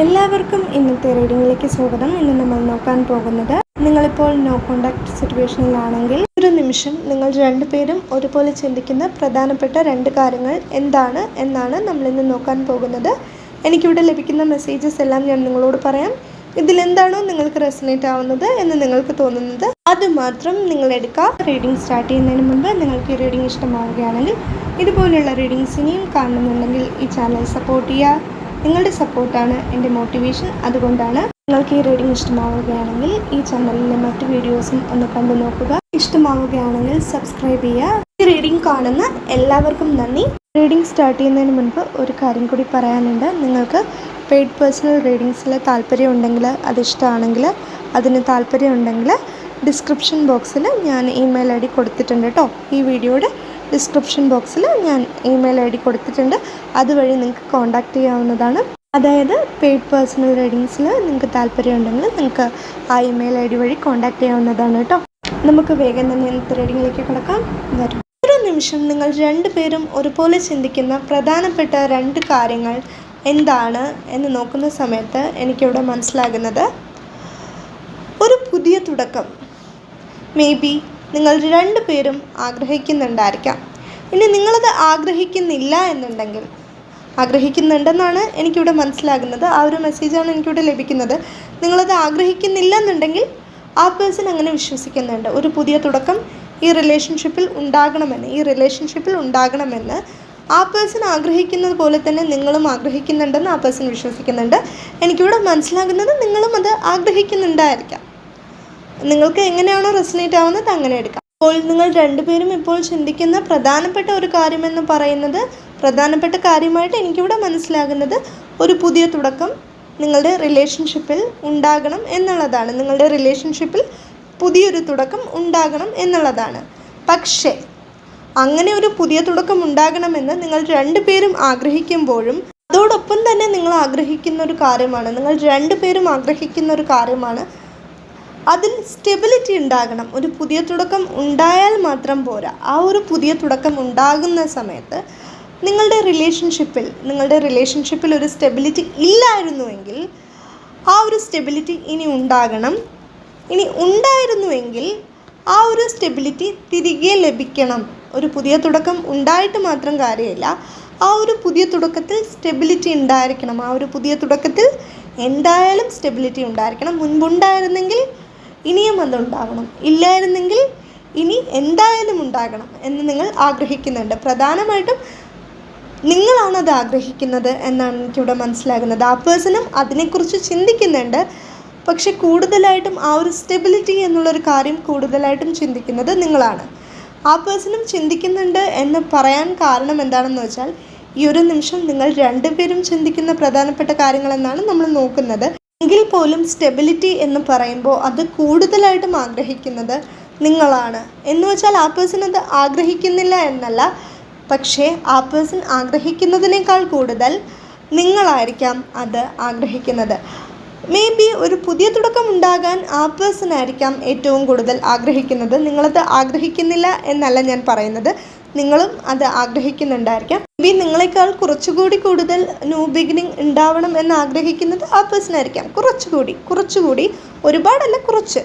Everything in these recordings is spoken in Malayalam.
എല്ലാവർക്കും ഇന്നത്തെ റീഡിങ്ങിലേക്ക് സ്വാഗതം. ഇന്ന് നമ്മൾ നോക്കാൻ പോകുന്നത് നിങ്ങളിപ്പോൾ നോ കോണ്ടാക്ട് സിറ്റുവേഷനിലാണെങ്കിൽ ഒരു നിമിഷം നിങ്ങൾ രണ്ടുപേരും ഒരുപോലെ ചിന്തിക്കുന്ന പ്രധാനപ്പെട്ട രണ്ട് കാര്യങ്ങൾ എന്താണ് എന്നാണ് നമ്മളിന്ന് നോക്കാൻ പോകുന്നത്. എനിക്കിവിടെ ലഭിക്കുന്ന മെസ്സേജസ് എല്ലാം ഞാൻ നിങ്ങളോട് പറയാം. ഇതിലെന്താണോ നിങ്ങൾക്ക് റെസനേറ്റ് ആവുന്നത് എന്ന് നിങ്ങൾക്ക് തോന്നുന്നത്. അത് മാത്രം നിങ്ങൾ എടുക്കുക റീഡിംഗ് സ്റ്റാർട്ട് ചെയ്യുന്നതിന് മുമ്പ് നിങ്ങൾക്ക് ഈ റീഡിംഗ് ഇഷ്ടമാവുകയാണെങ്കിൽ ഇതുപോലെയുള്ള റീഡിങ്സ് ഇനിയും കാണുന്നുണ്ടെങ്കിൽ ഈ ചാനൽ സപ്പോർട്ട് ചെയ്യുക. നിങ്ങളുടെ സപ്പോർട്ടാണ് എന്റെ മോട്ടിവേഷൻ. അതുകൊണ്ടാണ് നിങ്ങൾക്ക് ഈ റീഡിംഗ് ഇഷ്ടമാവുകയാണെങ്കിൽ ഈ ചാനലിലെ മറ്റു വീഡിയോസും ഒന്ന് കണ്ടു നോക്കുക. ഇഷ്ടമാവുകയാണെങ്കിൽ സബ്സ്ക്രൈബ് ചെയ്യുക. ഈ റീഡിംഗ് കാണുന്ന എല്ലാവർക്കും നന്ദി. റീഡിംഗ് സ്റ്റാർട്ട് ചെയ്യുന്നതിന് മുൻപ് ഒരു കാര്യം കൂടി പറയാനുണ്ട്. നിങ്ങൾക്ക് പെയ്ഡ് പേഴ്സണൽ റീഡിങ്സിൽ താല്പര്യം ഉണ്ടെങ്കിൽ അത് ഇഷ്ടമാണെങ്കിൽ അതിന് താല്പര്യം ഉണ്ടെങ്കിൽ ഡിസ്ക്രിപ്ഷൻ ബോക്സിൽ ഞാൻ ഇമെയിൽ ഐ ഡി കൊടുത്തിട്ടുണ്ട് കേട്ടോ. ഈ വീഡിയോയുടെ ഡിസ്ക്രിപ്ഷൻ ബോക്സിൽ ഞാൻ ഇമെയിൽ ഐ ഡി കൊടുത്തിട്ടുണ്ട്. അതുവഴി നിങ്ങൾക്ക് കോൺടാക്റ്റ് ചെയ്യാവുന്നതാണ്. അതായത് പെയ്ഡ് പേഴ്സണൽ റീഡിങ്സിൽ നിങ്ങൾക്ക് താല്പര്യമുണ്ടെങ്കിൽ നിങ്ങൾക്ക് ആ ഇമെയിൽ ഐ ഡി വഴി കോൺടാക്റ്റ് ചെയ്യാവുന്നതാണ് കേട്ടോ. നമുക്ക് വേഗം തന്നെ ഇന്നത്തെ റീഡിങ്ങിലേക്ക് കിടക്കാം. വരും. ഒരു നിമിഷം നിങ്ങൾ രണ്ടുപേരും ഒരുപോലെ ചിന്തിക്കുന്ന പ്രധാനപ്പെട്ട രണ്ട് കാര്യങ്ങൾ എന്താണ് എന്ന് നോക്കുന്ന സമയത്ത് എനിക്കിവിടെ മനസ്സിലാകുന്നത്. ഒരു പുതിയ തുടക്കം. മേ ബി നിങ്ങൾ രണ്ടു പേരും ആഗ്രഹിക്കുന്നുണ്ടായിരിക്കാം. ഇനി നിങ്ങളത് ആഗ്രഹിക്കുന്നില്ല എന്നുണ്ടെങ്കിൽ ആഗ്രഹിക്കുന്നുണ്ടെന്നാണ് എനിക്കിവിടെ മനസ്സിലാകുന്നത്. ആ ഒരു മെസ്സേജാണ് എനിക്കിവിടെ ലഭിക്കുന്നത്. നിങ്ങളത് ആഗ്രഹിക്കുന്നില്ല എന്നുണ്ടെങ്കിൽ ആ പേഴ്സൺ അങ്ങനെ വിശ്വസിക്കുന്നുണ്ട്. ഒരു പുതിയ തുടക്കം ഈ റിലേഷൻഷിപ്പിൽ ഉണ്ടാകണമെന്ന് ഈ റിലേഷൻഷിപ്പിൽ ഉണ്ടാകണമെന്ന് ആ പേഴ്സൺ ആഗ്രഹിക്കുന്നത് പോലെ തന്നെ നിങ്ങളും ആഗ്രഹിക്കുന്നുണ്ടെന്ന് ആ പേഴ്സൺ വിശ്വസിക്കുന്നുണ്ട്. എനിക്കിവിടെ മനസ്സിലാകുന്നത് നിങ്ങളും അത് ആഗ്രഹിക്കുന്നുണ്ടായിരിക്കാം. നിങ്ങൾക്ക് എങ്ങനെയാണോ റെസനേറ്റ് ആവുന്നത് അങ്ങനെ എടുക്കാം. അപ്പോൾ നിങ്ങൾ രണ്ടുപേരും ഇപ്പോൾ ചിന്തിക്കുന്ന പ്രധാനപ്പെട്ട ഒരു കാര്യമെന്ന് പറയുന്നത് പ്രധാനപ്പെട്ട കാര്യമായിട്ട് എനിക്കിവിടെ മനസ്സിലാകുന്നത് ഒരു പുതിയ തുടക്കം നിങ്ങളുടെ റിലേഷൻഷിപ്പിൽ ഉണ്ടാകണം എന്നുള്ളതാണ്. നിങ്ങളുടെ റിലേഷൻഷിപ്പിൽ പുതിയൊരു തുടക്കം ഉണ്ടാകണം എന്നുള്ളതാണ്. പക്ഷേ അങ്ങനെ ഒരു പുതിയ തുടക്കം ഉണ്ടാകണമെന്ന് നിങ്ങൾ രണ്ടുപേരും ആഗ്രഹിക്കുമ്പോഴും അതോടൊപ്പം തന്നെ നിങ്ങൾ ആഗ്രഹിക്കുന്ന ഒരു കാര്യമാണ്. നിങ്ങൾ രണ്ടുപേരും ആഗ്രഹിക്കുന്ന ഒരു കാര്യമാണ് അതിൽ സ്റ്റെബിലിറ്റി ഉണ്ടാകണം. ഒരു പുതിയ തുടക്കം ഉണ്ടായാൽ മാത്രം പോരാ. ആ ഒരു പുതിയ തുടക്കം ഉണ്ടാകുന്ന സമയത്ത് നിങ്ങളുടെ റിലേഷൻഷിപ്പിൽ നിങ്ങളുടെ റിലേഷൻഷിപ്പിൽ ഒരു സ്റ്റെബിലിറ്റി ഇല്ലായിരുന്നുവെങ്കിൽ ആ ഒരു സ്റ്റെബിലിറ്റി ഇനി ഉണ്ടാകണം. ഇനി ഉണ്ടായിരുന്നുവെങ്കിൽ ആ ഒരു സ്റ്റെബിലിറ്റി തിരികെ ലഭിക്കണം. ഒരു പുതിയ തുടക്കം ഉണ്ടായിട്ട് മാത്രം കാര്യമില്ല. ആ ഒരു പുതിയ തുടക്കത്തിൽ സ്റ്റെബിലിറ്റി ഉണ്ടായിരിക്കണം. ആ ഒരു പുതിയ തുടക്കത്തിൽ എന്തായാലും സ്റ്റെബിലിറ്റി ഉണ്ടായിരിക്കണം. മുൻപുണ്ടായിരുന്നെങ്കിൽ ഇനിയും അതുണ്ടാകണം ഇല്ലായിരുന്നെങ്കിൽ ഇനി എന്തായാലും ഉണ്ടാകണം എന്ന് നിങ്ങൾ ആഗ്രഹിക്കുന്നുണ്ട്. പ്രധാനമായിട്ടും നിങ്ങളാണ് അത് ആഗ്രഹിക്കുന്നത് എന്നാണ് എനിക്കിവിടെ മനസ്സിലാകുന്നത്. ആ പേഴ്സണും അതിനെക്കുറിച്ച് ചിന്തിക്കുന്നുണ്ട്. പക്ഷെ കൂടുതലായിട്ടും ആ ഒരു സ്റ്റെബിലിറ്റി എന്നുള്ളൊരു കാര്യം കൂടുതലായിട്ടും ചിന്തിക്കുന്നത് നിങ്ങളാണ്. ആ പേഴ്സണും ചിന്തിക്കുന്നുണ്ട് എന്ന് പറയാൻ കാരണം എന്താണെന്ന് വെച്ചാൽ ഈ ഒരു നിമിഷം നിങ്ങൾ രണ്ടുപേരും ചിന്തിക്കുന്ന പ്രധാനപ്പെട്ട കാര്യങ്ങളെന്നാണ് നമ്മൾ നോക്കുന്നത്. എങ്കിൽ പോലും സ്റ്റെബിലിറ്റി എന്ന് പറയുമ്പോൾ അത് കൂടുതലായിട്ടും ആഗ്രഹിക്കുന്നത് നിങ്ങളാണ്. എന്ന് വെച്ചാൽ ആ പേഴ്സൺ അത് ആഗ്രഹിക്കുന്നില്ല എന്നല്ല. പക്ഷേ ആ പേഴ്സൺ ആഗ്രഹിക്കുന്നതിനേക്കാൾ കൂടുതൽ നിങ്ങളായിരിക്കാം അത് ആഗ്രഹിക്കുന്നത്. മേ ബി ഒരു പുതിയ തുടക്കം ഉണ്ടാകാൻ ആ പേഴ്സൺ ആയിരിക്കാം ഏറ്റവും കൂടുതൽ ആഗ്രഹിക്കുന്നത്. നിങ്ങളത് ആഗ്രഹിക്കുന്നില്ല എന്നല്ല ഞാൻ പറയുന്നത്. നിങ്ങളും അത് ആഗ്രഹിക്കുന്നുണ്ടായിരിക്കാം. ബി നിങ്ങളെക്കാൾ കുറച്ചുകൂടി കൂടുതൽ ന്യൂ ബിഗിനിങ് ഉണ്ടാവണം എന്ന് ആഗ്രഹിക്കുന്നത് ആ പേഴ്സൺ ആയിരിക്കാം. കുറച്ചുകൂടി കുറച്ചുകൂടി ഒരുപാടല്ല കുറച്ച്.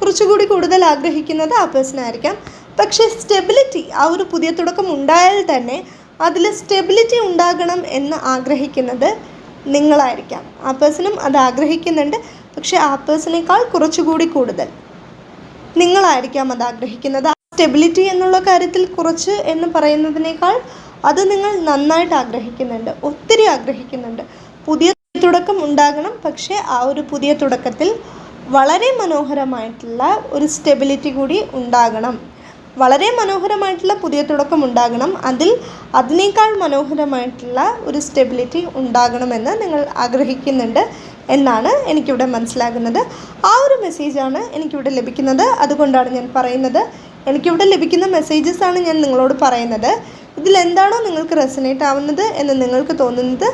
കുറച്ചുകൂടി കൂടുതൽ ആഗ്രഹിക്കുന്നത് ആ പേഴ്സൺ ആയിരിക്കാം. പക്ഷേ സ്റ്റെബിലിറ്റി ആ ഒരു പുതിയ തുടക്കം ഉണ്ടായാൽ തന്നെ അതിൽ സ്റ്റെബിലിറ്റി ഉണ്ടാകണം എന്ന് ആഗ്രഹിക്കുന്നത് നിങ്ങളായിരിക്കാം. ആ പേഴ്സണും അത് ആഗ്രഹിക്കുന്നുണ്ട്. പക്ഷേ ആ പേഴ്സണേക്കാൾ കുറച്ചുകൂടി കൂടുതൽ നിങ്ങളായിരിക്കാം അത് ആഗ്രഹിക്കുന്നത്. സ്റ്റെബിലിറ്റി എന്നുള്ള കാര്യത്തിൽ കുറച്ച് എന്ന് പറയുന്നതിനേക്കാൾ അത് നിങ്ങൾ നന്നായിട്ട് ആഗ്രഹിക്കുന്നുണ്ട് ഒത്തിരി ആഗ്രഹിക്കുന്നുണ്ട്. പുതിയ തുടക്കം ഉണ്ടാകണം പക്ഷേ ആ ഒരു പുതിയ തുടക്കത്തിൽ വളരെ മനോഹരമായിട്ടുള്ള ഒരു സ്റ്റെബിലിറ്റി കൂടി ഉണ്ടാകണം. വളരെ മനോഹരമായിട്ടുള്ള പുതിയ തുടക്കം ഉണ്ടാകണം അതിൽ അതിനേക്കാൾ മനോഹരമായിട്ടുള്ള ഒരു സ്റ്റെബിലിറ്റി ഉണ്ടാകണമെന്ന് നിങ്ങൾ ആഗ്രഹിക്കുന്നുണ്ട് എന്നാണ് എനിക്കിവിടെ മനസ്സിലാകുന്നത്. ആ ഒരു മെസ്സേജാണ് എനിക്കിവിടെ ലഭിക്കുന്നത്. അതുകൊണ്ടാണ് ഞാൻ പറയുന്നത്. എനിക്കിവിടെ ലഭിക്കുന്ന മെസ്സേജസ് ആണ് ഞാൻ നിങ്ങളോട് പറയുന്നത്. ഇതിലെന്താണോ നിങ്ങൾക്ക് റെസനേറ്റ് ആവുന്നത് എന്ന് നിങ്ങൾക്ക് തോന്നുന്നത്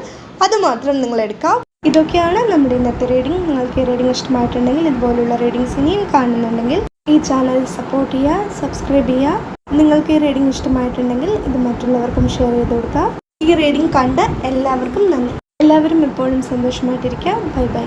അത് മാത്രം നിങ്ങൾ എടുക്കാം. ഇതൊക്കെയാണ് നമ്മുടെ ഇന്നത്തെ റീഡിംഗ് നിങ്ങൾക്ക് ഈ റീഡിംഗ് ഇഷ്ടമായിട്ടുണ്ടെങ്കിൽ ഇതുപോലുള്ള റീഡിങ്സ് ഇനിയും കാണുന്നുണ്ടെങ്കിൽ ഈ ചാനൽ സപ്പോർട്ട് ചെയ്യുക സബ്സ്ക്രൈബ് ചെയ്യുക. നിങ്ങൾക്ക് ഈ റീഡിംഗ് ഇഷ്ടമായിട്ടുണ്ടെങ്കിൽ ഇത് മറ്റുള്ളവർക്കും ഷെയർ ചെയ്ത് കൊടുക്കുക. ഈ റീഡിംഗ് കണ്ട എല്ലാവർക്കും നന്ദി. എല്ലാവരും എപ്പോഴും സന്തോഷമായിട്ടിരിക്കുക. Bye bye